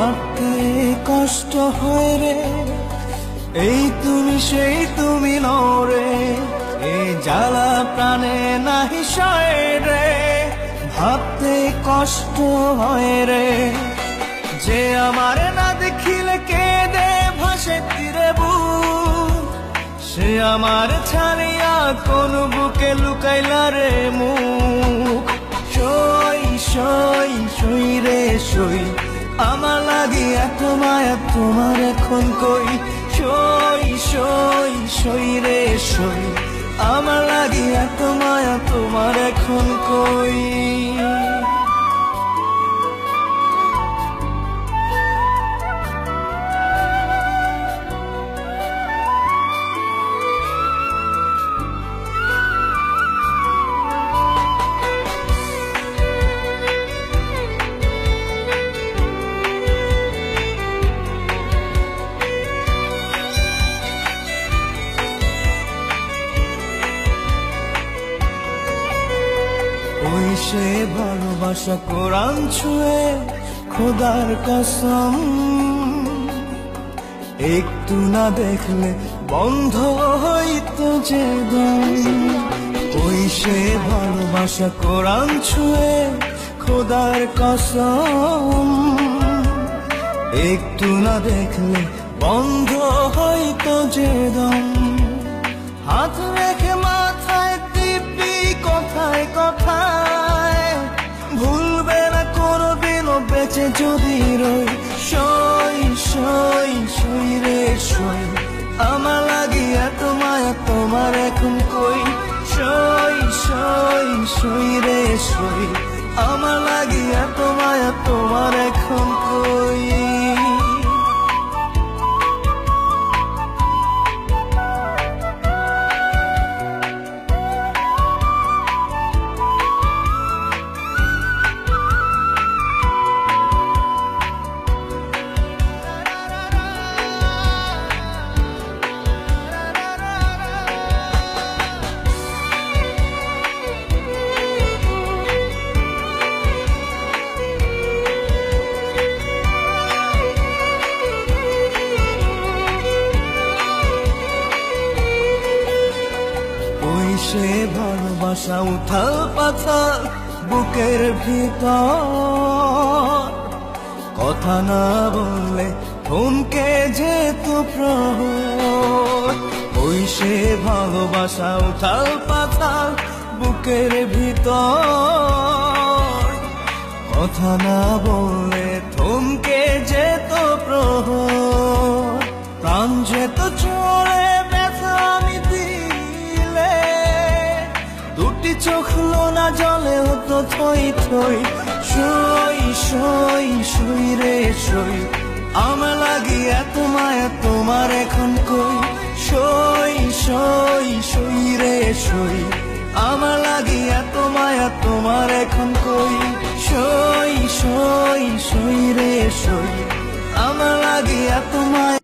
ভাবতে কষ্ট হয় রে। এই তুমি, সেই তুমি নরে। এই জ্বালা প্রাণে নাহি সয় রে। ভাবতে কষ্ট হয় রে। যে আমার না দেখিলে কে দে ভাসে তীরে সে আমার ছাড়িয়া কোন বুকে লুকাইলা রে মুখ। সই সই সই রে, সই। আমার লাগি এত মায়া তোমার এখন কই? সই সই সই রে সই। আমার লাগি এত মায়া তোমার এখন কই? সে ভালোবাসা কোরআন ছুঁয়ে খোদার কসম। একটু না দেখলে বন্ধ হইতো যে ওই সে ভালোবাসা কোরআন ছুঁয়ে খোদার কসম। একটু না দেখলে বন্ধ হইতো যে দম। হাত যদি রই, সই সই সই রে সই। আমার লাগিয়া এত মায়া তোমার এখন কই? সই সই সই রে সই। আমার লাগি এত মায়া তোমার এখন কই? ভালোবাসা উথাল বুকের ভিতর। কথা না বললে থমকে যেত প্রহর ওই সে ভালোবাসা উথাল পাথাল বুকের ভিতর। কথা না বললে থমকে চোখ না জলে হতো থই থই। সই সই সই রে সই আমার লাগি এত মায়া তোমার এখন কই? সই সই সই রে সই আমার লাগি এত মায়া তোমার এখন কই? সই সই সই রে সই আমার লাগি এত মায়া